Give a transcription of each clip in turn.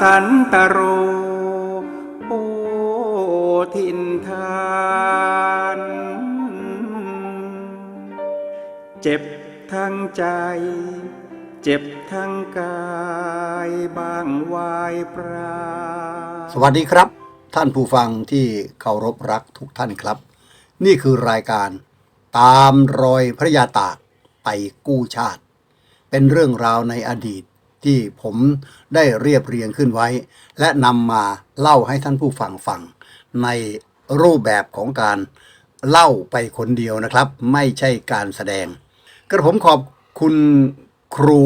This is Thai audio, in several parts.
สันตโร โอทินทาน เจ็บทั้งใจ เจ็บทั้งกายบางวายปราสวัสดีครับ ท่านผู้ฟังที่เคารพรักทุกท่านครับ นี่คือรายการตามรอยพระยาตากไปกู้ชาติ เป็นเรื่องราวในอดีต ที่ผมได้เรียบเรียงขึ้นไว้ และนำมาเล่าให้ท่านผู้ฟังฟัง ในรูปแบบของการเล่าไปคนเดียวนะครับ ไม่ใช่การแสดง กระผมขอบคุณครู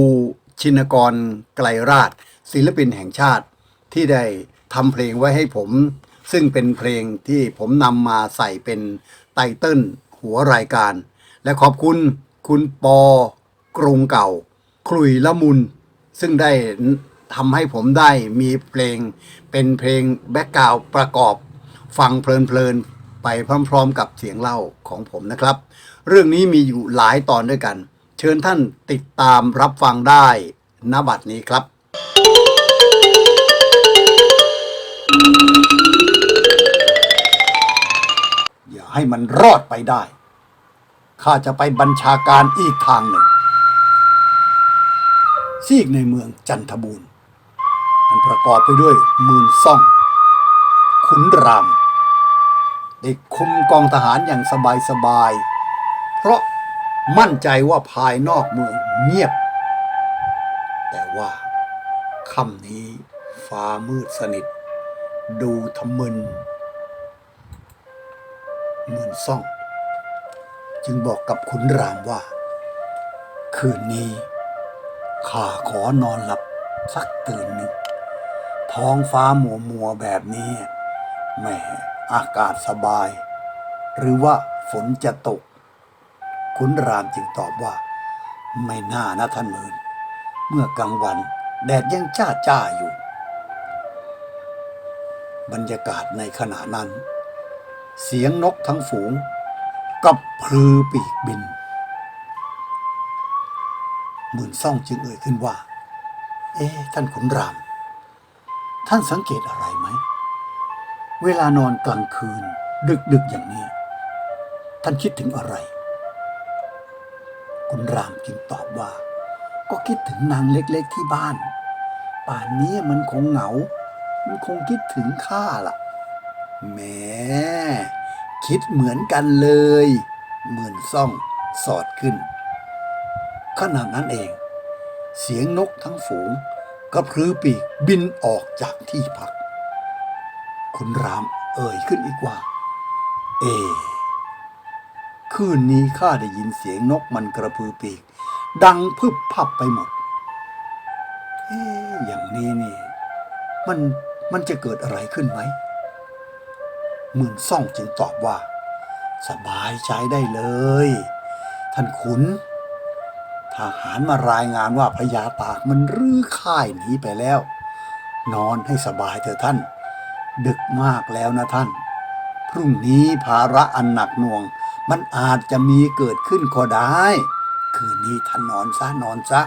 ชินกรไกลราช ศิลปินแห่งชาติที่ได้ทำเพลงไว้ให้ผม ซึ่งเป็นเพลงที่ผมนำมาใส่เป็นไตเติ้ลหัวรายการ และขอบคุณคุณปอกรุงเก่า คลุยละมุน ซึ่งได้ทำให้ผมได้มีเพลงเป็นเพลงแบ็กกราวด์ประกอบฟังเพลินๆไปพร้อมๆ กับเสียงเล่าของผมนะครับ เรื่องนี้มีอยู่หลายตอนด้วยกัน เชิญท่านติดตามรับฟังได้ณบัดนี้ครับอย่าให้มันรอดไปได้ข้าจะไปบัญชาการอีกทางหนึ่ง ซีกในเมืองจันทบูรณ์มันประกอบไปด้วยมื่นซ่อง ขุนรามได้คุมกองทหารอย่างสบายๆเพราะมั่นใจว่าภายนอกเมืองเงียบ แต่ว่าค่ำนี้ฟ้ามืดสนิท ดูทะมึนมื่นซ่อง จึงบอกกับขุนรามว่า คืนนี้ ข้าขอนอนหลับสักตื่นหนึ่ง ท้องฟ้ามัวมัวๆแบบนี้แหมอากาศสบาย หรือว่าฝนจะตก ขุนรามจึงตอบว่า ไม่น่านะท่านหมื่น เมื่อกลางวันแดดยังจ้าจ้าอยู่ บรรยากาศในขณะนั้น เสียงนกทั้งฝูงกับพลือปีกบิน หมื่นซ่องจึงเอ่ยขึ้นว่า เอ๊ท่านขุนราม ท่านสังเกตอะไรไหม เวลานอนกลางคืน ดึกๆอย่างนี้ ท่านคิดถึงอะไรคุณรามจึงตอบว่า ก็คิดถึงนางเล็กๆที่บ้าน ป่านนี้มันคงเหงา มันคงคิดถึงข้าล่ะแหมคิดเหมือนกันเลย หมื่นซ่องสอดขึ้น ขณะนั้นเอง เสียงนกทั้งฝูงกระพือปีกบินออกจากที่พัก คุณรามเอ่ยขึ้นอีกว่า เอ คืนนี้ข้าได้ยินเสียงนกมันกระพือปีก ดังพึบพับไปหมด เอ๊อย่างนี้นี่ มันมันจะเกิดอะไรขึ้นไหมหมื่นซ่องจึงตอบว่า สบายใจได้เลย ท่านขุน ทหารมารายงานว่าพญาตากมันรื้อค่ายหนีไปแล้ว นอนให้สบายเถอะท่าน ดึกมากแล้วนะท่าน พรุ่งนี้ภาระอันหนักหน่วง มันอาจจะมีเกิดขึ้นก็ได้ คืนนี้ท่านนอนซะนอนซะ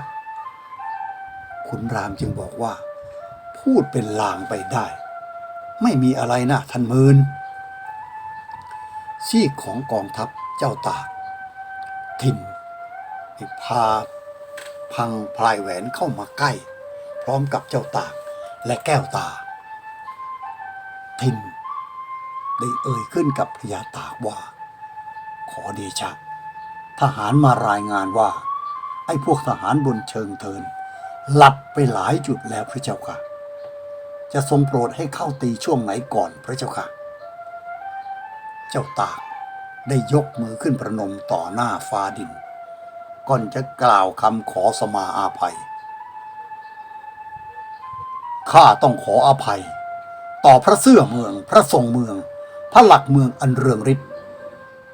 คุณรามจึงบอกว่า พูดเป็นลางไปได้ ไม่มีอะไรนะท่านมืนซีกของกองทัพเจ้าตากทิน พาพังพลายแหวนเข้ามาใกล้ พร้อมกับเจ้าตากและแก้วตา ทินได้เอ่ยขึ้นกับพญาตากว่า ขอเดชะ ทหารมารายงานว่า ไอ้พวกทหารบนเชิงเทิน หลับไปหลายจุดแล้วพระเจ้าค่ะ จะทรงโปรดให้เข้าตีช่วงไหนก่อนพระเจ้าค่ะ เจ้าตากได้ยกมือขึ้นประนมต่อหน้าฟ้าดิน ก่อนจะกล่าวคำขอสมาอาภัย ข้าต้องขออภัย ต่อพระเสื้อเมือง พระทรงเมือง พระหลักเมืองอันเรืองฤทธิ์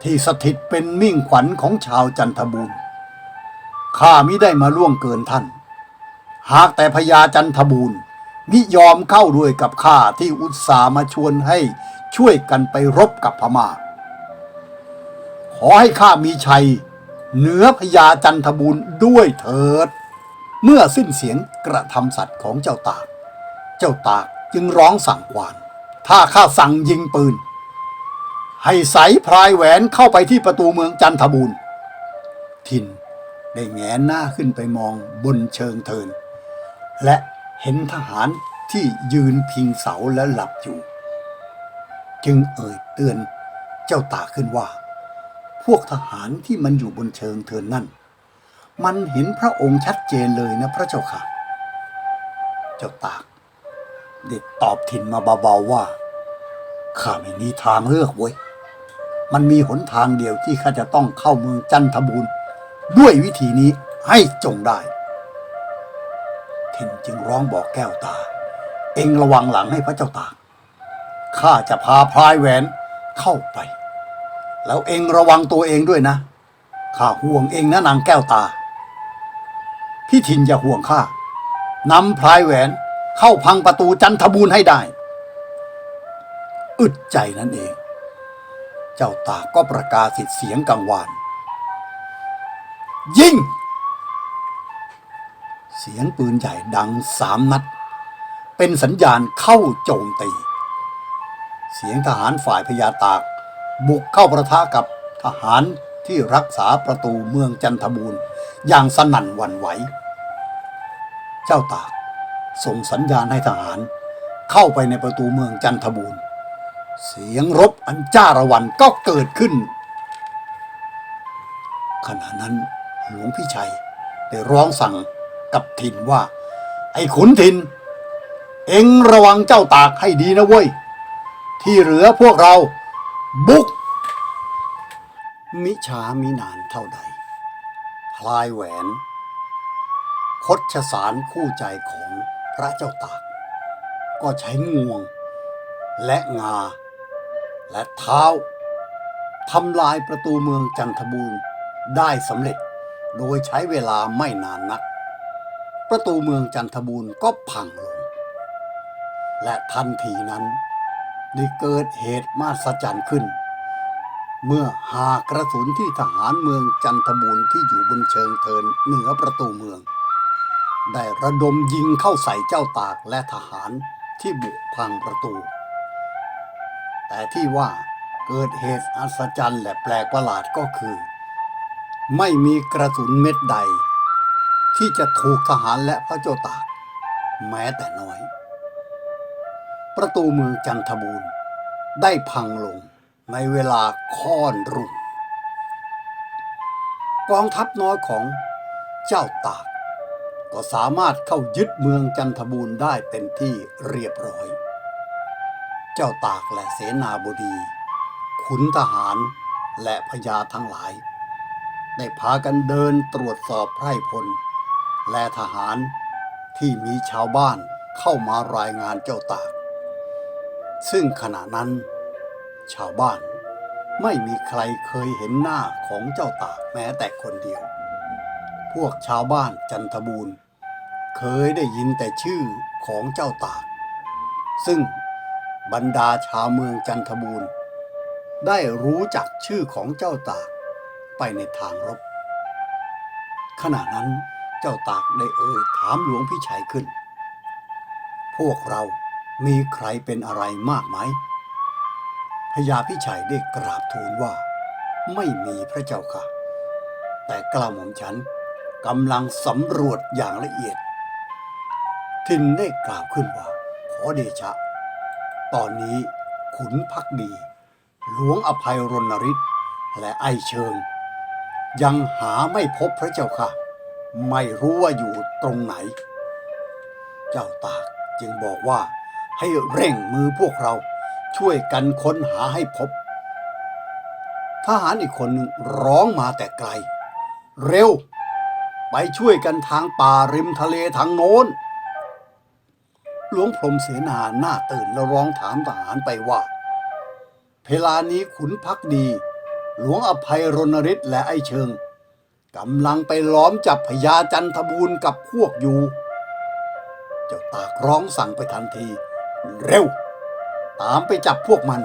ที่สถิตเป็นมิ่งขวัญของชาวจันทบูรข้ามิได้มาล่วงเกินท่าน หากแต่พญาจันทบูรณ์มิยอมเข้าด้วยกับข้าที่อุตส่าห์มาชวนให้ช่วยกันไปรบกับพม่า ขอให้ข้ามีชัย เหนือพญาจันทบูรณ์ด้วยเถิด เมื่อสิ้นเสียงกระทำสัตว์ของเจ้าตาก เจ้าตากจึงร้องสั่งกวาน ถ้าข้าสั่งยิงปืน ให้ใสพรายแหวนเข้าไปที่ประตูเมืองจันทบูรณ์ทินได้แงนหน้าขึ้นไปมองบนเชิงเทิน และเห็นทหารที่ยืนพิงเสาและหลับอยู่ จึงเอ่ยเตือนเจ้าตากขึ้นว่า พวกทหารที่มันอยู่บนเชิงเทินนั่น มันเห็นพระองค์ชัดเจนเลยนะพระเจ้าค่ะ เจ้าตากได้ตอบทินมาเบาๆว่า ข้าไม่มีทางเลือกเว้ย มันมีหนทางเดียวที่ข้าจะต้องเข้าเมืองจันทบูรณ์ด้วยวิธีนี้ให้จงได้ทินจึงร้องบอกแก้วตา เองระวังหลังให้พระเจ้าตาก ข้าจะพาพลายแหวนเข้าไป แล้วเองระวังตัวเองด้วยนะ ข้าห่วงเองนะนางแก้วตา พี่ทินอย่าห่วงข้านำพลายแหวนเข้าพังประตูจันทบูรณ์ให้ได้ อึดใจนั่นเอง เจ้าตาก็ประกาศสิทธิเสียงกังวาน ยิง เสียงปืนใหญ่ดังสามนัด เป็นสัญญาณเข้าโจมตี เสียงทหารฝ่ายพญาตาก บุกเข้าประทะกับทหารที่รักษาประตูเมืองจันทบูรณ์อย่างสนั่นหวั่นไหว เจ้าตากส่งสัญญาณให้ทหาร เข้าไปในประตูเมืองจันทบูรณ์ เสียงรบอันจ้าระวันก็เกิดขึ้น ขณะนั้นหลวงพี่ชัยได้ร้องสั่งกับทินว่า ไอ้ขุนทิน เอ็งระวังเจ้าตากให้ดีนะเว้ย ที่เหลือพวกเรา บุก มิช้ามินานเท่าใด พลายแหวน คดชสารคู่ใจของพระเจ้าตาก ก็ใช้งวง และงา และเท้าทำลายประตูเมืองจันทบูรณ์ได้สำเร็จโดยใช้เวลาไม่นานนัก ประตูเมืองจันทบูรณ์ก็พังลง และทันทีนั้น ได้เกิดเหตุมาสจรรย์ขึ้น เมื่อหากกระสุนที่ทหารเมืองจันทบูรณ์ที่อยู่บนเชิงเทินเหนือประตูเมือง ได้ระดมยิงเข้าใส่เจ้าตากและทหารที่บุกพังประตู แต่ที่ว่าเกิดเหตุอัศจรรย์และแปลกประหลาดก็คือ ไม่มีกระสุนเม็ดใด ที่จะถูกทหารและพระเจ้าตาก แม้แต่น้อย ประตูเมืองจันทบูรณ์ได้พังลงในเวลาค่อนรุ่ง กองทัพน้อยของเจ้าตาก ก็สามารถเข้ายึดเมืองจันทบูรณ์ได้เป็นที่เรียบร้อย เจ้าตากและเสนาบดี ขุนทหารและพญาทั้งหลาย ได้พากันเดินตรวจสอบไพร่พล และทหารที่มีชาวบ้านเข้ามารายงานเจ้าตาก ซึ่งขณะนั้น ชาวบ้านไม่มีใครเคยเห็นหน้าของเจ้าตากแม้แต่คนเดียว พวกชาวบ้านจันทบูรณ์ เคยได้ยินแต่ชื่อของเจ้าตาก ซึ่งบรรดาชาวเมืองจันทบูรณ์ ได้รู้จักชื่อของเจ้าตากไปในทางรบ ขณะนั้นเจ้าตากได้เอ่ยถามหลวงพี่ชัยขึ้น พวกเรา มีใครเป็นอะไรมากไหมพญาพิชัยได้กราบทูลว่า ไม่มีพระเจ้าค่ะ แต่กล่าวหม่อมฉันกำลังสำรวจอย่างละเอียด ทินได้กล่าวขึ้นว่า ขอเดชะ ตอนนี้ขุนพักดี หลวงอภัยรณฤทธิ์และไอเชิง ยังหาไม่พบพระเจ้าค่ะ ไม่รู้ว่าอยู่ตรงไหน เจ้าตากจึงบอกว่า ให้เร่งมือพวกเราช่วยกันค้นหาให้พบ ทหารอีกคนหนึ่งร้องมาแต่ไกล เร็ว ไปช่วยกันทางป่าริมทะเลทางโน้น หลวงพรมเสนาหน้าตื่นแล้วร้องถามทหารไปว่าเวลานี้ขุนพักดี หลวงอภัยรณฤทธิ์และไอเชิงกำลังไปล้อมจับพญาจันทบูรณ์กับพวกอยู่ เจ้าจ้าตากร้องสั่งไปทันที เร็ว ตามไปจับพวกมัน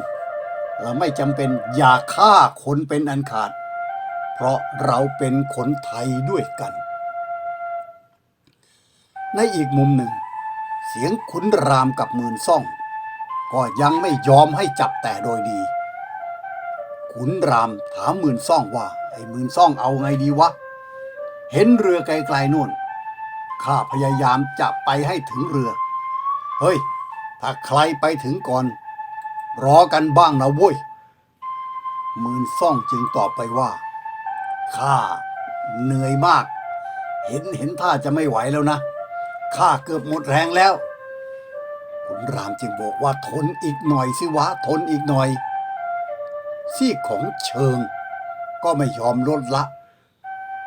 เราไม่จำเป็นอย่าฆ่าคนเป็นอันขาด เพราะเราเป็นคนไทยด้วยกัน ในอีกมุมหนึ่ง เสียงขุนรามกับมื่นซ่อง ก็ยังไม่ยอมให้จับแต่โดยดีขุนรามถามมื่นซ่องว่า ไอ้มื่นซ่องเอาไงดีวะ เห็นเรือไกลๆนู่นข้าพยายามจะไปให้ถึงเรือ เฮ้ย ถ้าใครไปถึงก่อน รอกันบ้างนะเว้ยหมื่นซ่องจึงตอบไปว่าข้าเหนื่อยมาก เห็นเห็นท่าจะไม่ไหวแล้วนะข้าเกือบหมดแรงแล้วขุนรามจึงบอกว่าทนอีกหน่อยสิวะทนอีกหน่อย ซี่ของเชิง ก็ไม่ยอมลดละ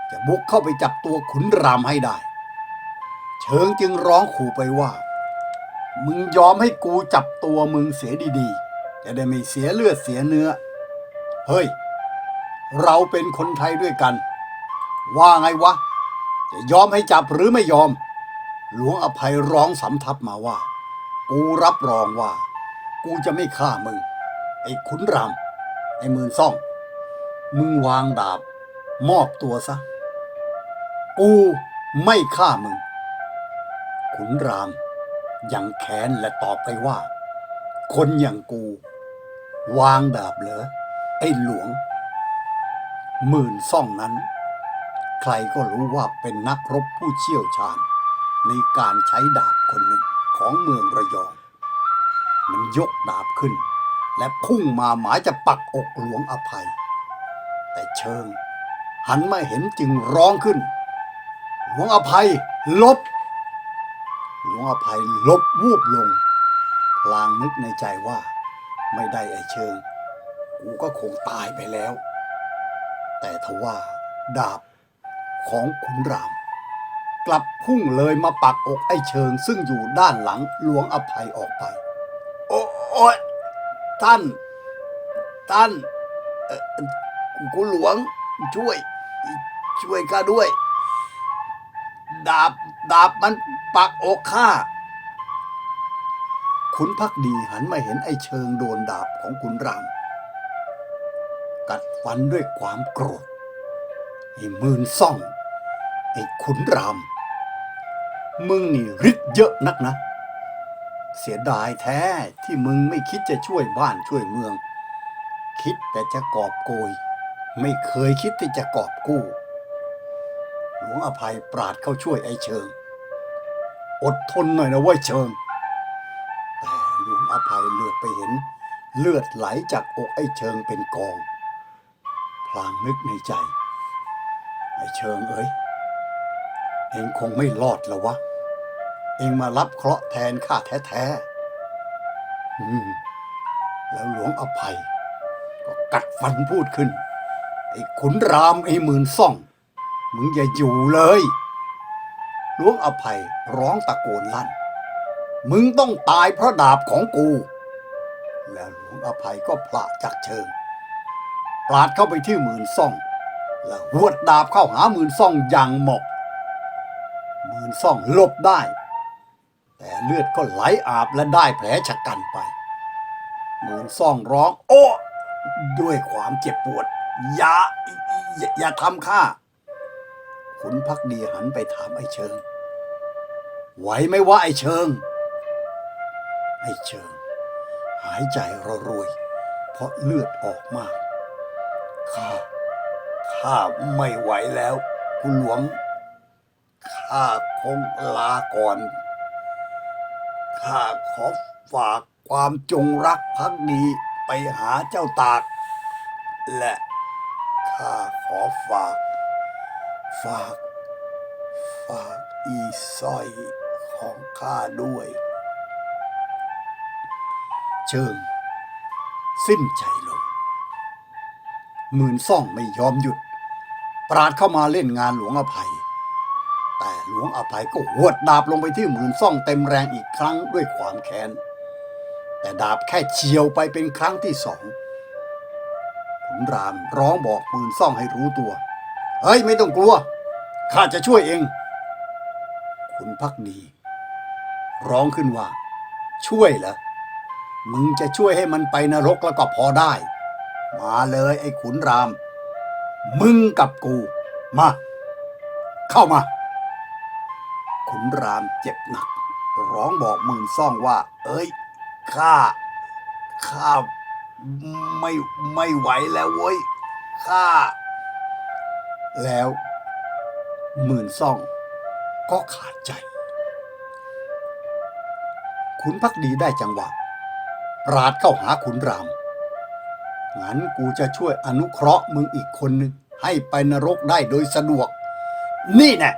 จะบุกเข้าไปจับตัวขุนรามให้ได้ เชิงจึงร้องขู่ไปว่า มึงยอมให้กูจับตัวมึงเสียดีๆ จะได้ไม่เสียเลือดเสียเนื้อ เฮ้ย เราเป็นคนไทยด้วยกัน ว่าไงวะ จะยอมให้จับหรือไม่ยอม หลวงอภัยร้องสำทับมาว่า กูรับรองว่า กูจะไม่ฆ่ามึง ไอ้ขุนรามไอ้มื่นซ่อง มึงวางดาบ มอบตัวซะ กูไม่ฆ่ามึง ขุนราม อยังแค้นและตอบไปว่า คนอย่างกู วางดาบเหรอไอ้หลวง หมื่นซ่องนั้น ใครก็รู้ว่าเป็นนักรบผู้เชี่ยวชาญ ในการใช้ดาบคนหนึ่งของเมืองระยอง มันยกดาบขึ้น และพุ่งมาหมายจะปักอกหลวงอภัย แต่เชิง หันมาเห็นจึงร้องขึ้นหลวงอภัยลบ หลวงอภัยลบวูบลง พลางนึกในใจว่า ไม่ได้ไอเชิง กูก็คงตายไปแล้ว แต่ทว่า ดาบของขุนราม กลับพุ่งเลยมาปักอกไอ้เชิง ซึ่งอยู่ด้านหลังหลวงอภัยออกไป โอ้โอยท่าน ท่านกูหลวงช่วย ช่วยข้าด้วย ดาบ ดาบมันปักอกข้าขุนพักดีหันมาเห็นไอ้เชิงโดนดาบของขุนราม กัดฟันด้วยความโกรธไอ้มืนซ่อง ไอ้ขุนราม มึงนี่ฤทธิ์เยอะนักนะ เสียดายแท้ที่มึงไม่คิดจะช่วยบ้านช่วยเมือง คิดแต่จะกอบโกย ไม่เคยคิดที่จะกอบกู้ หลวงอภัยปราดเข้าช่วยไอ้เชิง อดทนหน่อยนะว้ยเชิง แต่หลวงอภัยเลือกไปเห็น เลือดไหลจากอกไอ้เชิงเป็นกอง พลางนึกในใจ ไอ้เชิงเอ้ย เองคงไม่รอดแล้ววะ เองมารับเคราะห์แทนข้าแท้ๆอืมแล้วหลวงอภัย ก็กัดฟันพูดขึ้น ไอ้ขุนรามไอ้หมื่นซ่อง มึงอย่าอยู่เลยหลวงอภัยร้องตะโกนลั่น มึงต้องตายเพราะดาบของกู แล้วหลวงอภัยก็พละจากเชิงปราดเข้าไปที่หมื่นซ่อง แล้วหวดดาบเข้าหาหมื่นซ่องอย่างหมาะหมื่นซ่องหลบได้ แต่เลือดก็ไหลอาบและได้แผลชะกันไป หมื่นซ่องร้อง โอ้ ด้วยความเจ็บปวด อย่าอย่าทำข้า ขุนพักดีหันไปถามไอ้เชิง ไหวไหมวะไอ้เชิง ไอ้เชิง หายใจระรวย เพราะเลือดออกมาก ข้า ข้าไม่ไหวแล้ว คุณหลวง ข้าคงลาก่อน ข้าขอฝากความจงรักภักดีไปหาเจ้าตาก และข้าขอฝาก ฝาก ฝากอีสร้อยของข้าด้วย เชิง สิ้นใจลงหมื่นซ่องไม่ยอมหยุด ปราดเข้ามาเล่นงานหลวงอภัย แต่หลวงอภัยก็หวดดาบลงไปที่หมื่นซ่องเต็มแรงอีกครั้งด้วยความแค้น แต่ดาบแค่เฉียวไปเป็นครั้งที่สองขุนรามร้องบอกหมื่นซ่องให้รู้ตัว เฮ้ยไม่ต้องกลัว ข้าจะช่วยเอง คุณพักดี ร้องขึ้นว่า ช่วยเหรอ มึงจะช่วยให้มันไปนรกแล้วก็พอได้ มาเลยไอ้ขุนราม มึงกับกู มา เข้ามา ขุนรามเจ็บหนัก ร้องบอกมื่นซ่องว่า เอ้ย ข้า ข้า ไม่ ไม่ไหวแล้วเว้ย ข้า แล้วหมื่นซ่องก็ขาดใจ ขุนพักดีได้จังหวะ ปราดเข้าหาขุนราม งั้นกูจะช่วยอนุเคราะห์มึงอีกคนนึงให้ไปนรกได้โดยสะดวก นี่แน่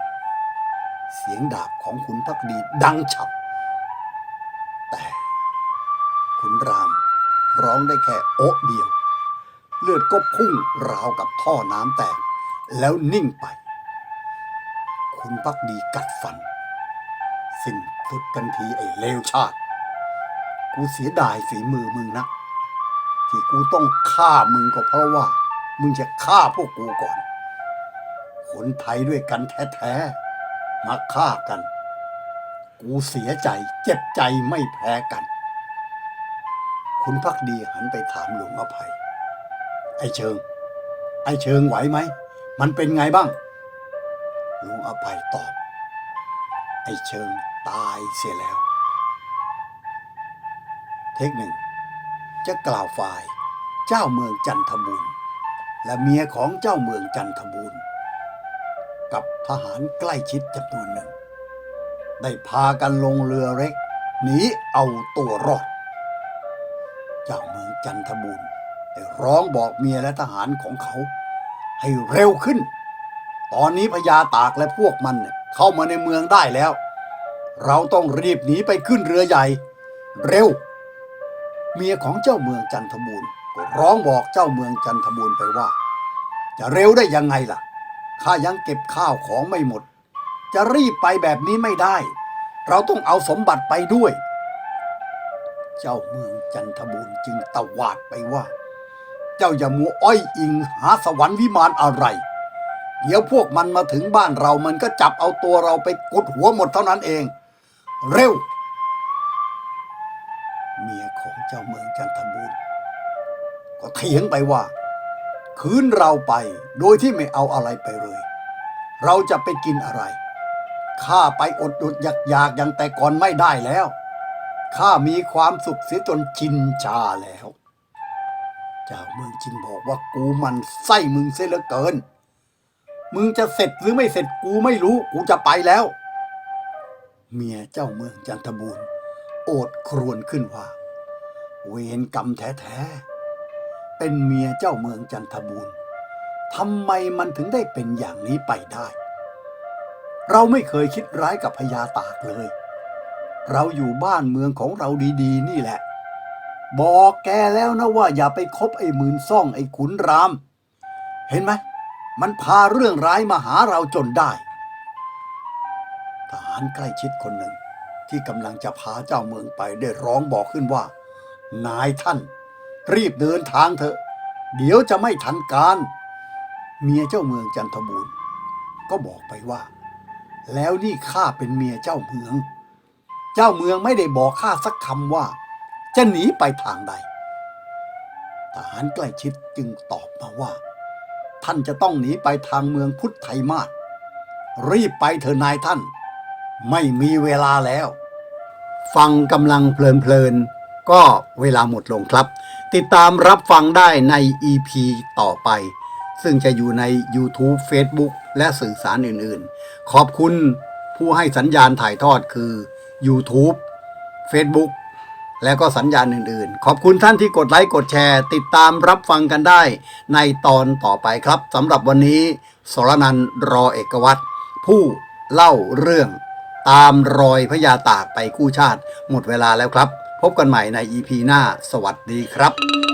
เสียงดาบของขุนพักดีดังฉับ แต่ขุนรามร้องได้แค่โอ๊ะเดียว เลือดก็พุ่งราวกับท่อน้ำแตก แล้วนิ่งไป คุณพักดีกัดฟัน สิ้นสุดกันทีไอ้เลวชาติ กูเสียดายฝีมือมึงนะที่กูต้องฆ่ามึงก็เพราะว่า มึงจะฆ่าพวกกูก่อน คนไทยด้วยกันแท้ๆมาฆ่ากัน กูเสียใจเจ็บใจไม่แพ้กัน คุณพักดีหันไปถามหลวงอภัย ไอ้เชิง ไอ้เชิงไหวไหม มันเป็นไงบ้างลวงอภัยตอบ ไอ้เชิงตายเสียแล้ว เทคหนึ่ง จะกล่าวฝ่าย เจ้าเมืองจันทบูรณ์และเมียของเจ้าเมืองจันทบูรณ์กับทหารใกล้ชิดจำนวนหนึ่ง ได้พากันลงเรือเล็กหนีเอาตัวรอด เจ้าเมืองจันทบูรณ์ได้ร้องบอกเมียและทหารของเขา ให้เร็วขึ้น ตอนนี้พญาตากและพวกมันเข้ามาในเมืองได้แล้ว เราต้องรีบหนีไปขึ้นเรือใหญ่ เร็ว เมียของเจ้าเมืองจันทบูรณ์ก็ร้องบอกเจ้าเมืองจันทบูรณ์ไปว่า จะเร็วได้ยังไงล่ะข้ายังเก็บข้าวของไม่หมด จะรีบไปแบบนี้ไม่ได้ เราต้องเอาสมบัติไปด้วย เจ้าเมืองจันทบูรณ์จึงตวาดไปว่า เจ้าอย่ามัวอ้อยอิงหาสวรรค์วิมานอะไร เดี๋ยวพวกมันมาถึงบ้านเรามันก็จับเอาตัวเราไปกดหัวหมดเท่านั้นเอง เร็ว เมียของเจ้าเมืองจันทบูรณ์ก็เถียงไปว่า คืนเราไปโดยที่ไม่เอาอะไรไปเลย เราจะไปกินอะไรข้าไปอดอดอยากอยากอย่างแต่ก่อนไม่ได้แล้วข้ามีความสุขเสียจนชินชาแล้ว เจ้าเมืองจึงบอกว่ากูมันไส้มึงเสียเหลือเกิน มึงจะเสร็จหรือไม่เสร็จกูไม่รู้ กูจะไปแล้ว เมียเจ้าเมืองจันทบูรณ์โอดครวญขึ้นว่า เวรกรรมแท้ๆ เป็นเมียเจ้าเมืองจันทบูรณ์ทำไมมันถึงได้เป็นอย่างนี้ไปได้ เราไม่เคยคิดร้ายกับพญาตากเลย เราอยู่บ้านเมืองของเราดีๆ นี่แหละ บอกแกแล้วนะว่าอย่าไปคบไอ้หมื่นซ่องไอ้ขุนราม เห็นไหมมันพาเรื่องร้ายมาหาเราจนได้ ทหารใกล้ชิดคนหนึ่ง ที่กำลังจะพาเจ้าเมืองไปได้ร้องบอกขึ้นว่า นายท่าน รีบเดินทางเถอะ เดี๋ยวจะไม่ทันการ เมียเจ้าเมืองจันทบูรณ์ก็บอกไปว่า แล้วนี่ข้าเป็นเมียเจ้าเมือง เจ้าเมืองไม่ได้บอกข้าสักคำว่า จะหนีไปทางใด ทหารใกล้ชิดจึงตอบมาว่า ท่านจะต้องหนีไปทางเมืองพุทธไทยมาศรีบไปเถอะนายท่าน ไม่มีเวลาแล้ว ฟังกำลังเพลินๆก็เวลาหมดลงครับ ติดตามรับฟังได้ใน EP ต่อไป ซึ่งจะอยู่ใน YouTube Facebook และสื่อสารอื่นๆ ขอบคุณผู้ให้สัญญาณถ่ายทอดคือ YouTube Facebook และก็สัญญาณอื่นๆ ขอบคุณท่านที่กดไลค์กดแชร์ ติดตามรับฟังกันได้ ในตอนต่อไปครับสำหรับวันนี้สรนันทรอเอกวัตรผู้เล่าเรื่อง ตามรอยพญาตากไปกู้ชาติ หมดเวลาแล้วครับ พบกันใหม่ใน EP หน้า สวัสดีครับ